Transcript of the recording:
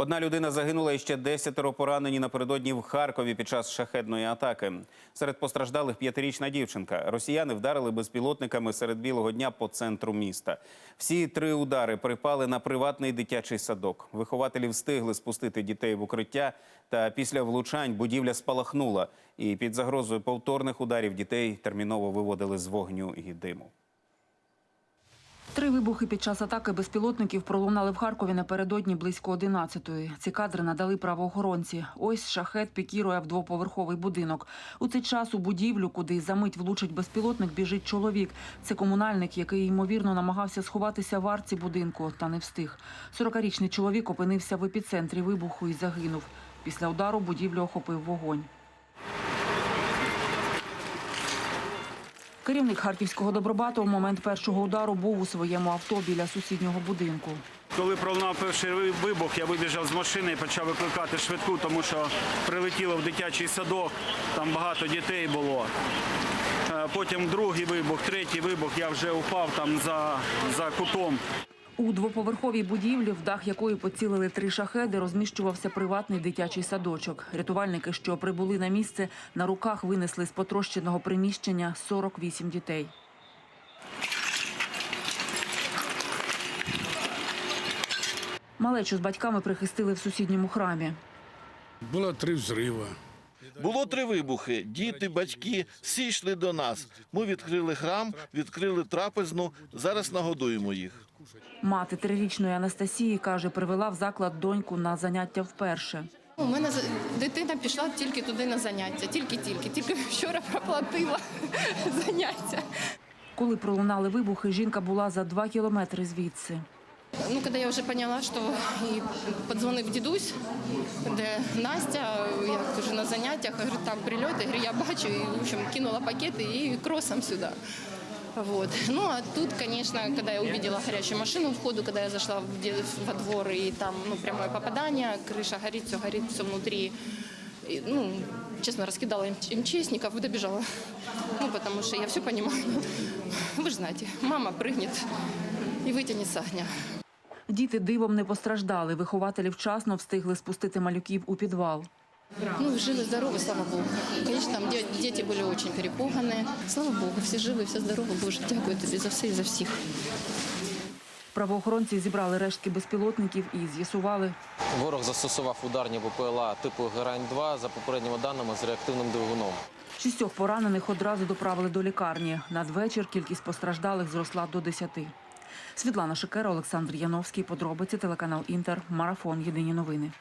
Одна людина загинула і ще десятеро поранені напередодні в Харкові під час шахедної атаки. Серед постраждалих п'ятирічна дівчинка. Росіяни вдарили безпілотниками серед білого дня по центру міста. Всі три удари припали на приватний дитячий садок. Вихователі встигли спустити дітей в укриття. Та після влучань будівля спалахнула. І під загрозою повторних ударів дітей терміново виводили з вогню і диму. Три вибухи під час атаки безпілотників пролунали в Харкові напередодні близько 11-ї. Ці кадри надали правоохоронці. Ось шахет пікірує в двоповерховий будинок. У цей час у будівлю, куди за мить влучить безпілотник, біжить чоловік. Це комунальник, який ймовірно намагався сховатися в арці будинку, та не встиг. 40-річний чоловік опинився в епіцентрі вибуху і загинув. Після удару будівлю охопив вогонь. Керівник харківського добробату в момент першого удару був у своєму авто біля сусіднього будинку. Коли пролунав перший вибух, я вибіжав з машини і почав викликати швидку, тому що прилетіло в дитячий садок, там багато дітей було. Е, Потім другий вибух, третій вибух, я вже упав там за, за кутом. У двоповерховій будівлі, в дах якої поцілили три шахеди, розміщувався приватний дитячий садочок. Рятувальники, що прибули на місце, на руках винесли з потрощеного приміщення 48 дітей. Малечу з батьками прихистили в сусідньому храмі. Було три взрива. Було три вибухи. Діти, батьки всі йшли до нас. Ми відкрили храм, відкрили трапезну. Зараз нагодуємо їх. Мати трирічної Анастасії каже, привела в заклад доньку на заняття вперше. У мене дитина пішла тільки туди на заняття, тільки-тільки. Тільки вчора проплатила заняття. Коли пролунали вибухи, жінка була за два кілометри звідси. Ну, коли я вже поняла, що і подзвонив дідусь, де Настя, я кажу, на заняттях, я говорю, там прильоти, я я бачу, і в общем, кинула пакети і кросом сюди. Вот. Ну, а тут, конечно, когда я увидела горящую машину в входу, когда я зашла в де- во двор, и там ну, прямое попадание, крыша горит, все горит, все внутри. И, ну, честно, раскидала МЧ- МЧСников и добежала. Ну, потому что я все понимаю. Вы же знаете, мама прыгнет и вытянет с огня. Діти дивом не постраждали. Вихователі вчасно встигли спустити малюків у підвал. Ну, живы, здоровы, слава Богу. Конечно, там де- дети были очень перепуганы. Слава Богу, все живы, все здоровы. Боже, дякую тобі за все і за всіх. Правоохоронці зібрали рештки безпілотників і з'ясували, Ворог застосував ударні БПЛА типу Герань-2 за попередніми даними з реактивним двигуном. шістьох поранених одразу доправили до лікарні. Надвечір кількість постраждалих зросла до десяти. Світлана Шикера, Олександр Яновський. Подробиці телеканал Інтер. Марафон. Єдині новини.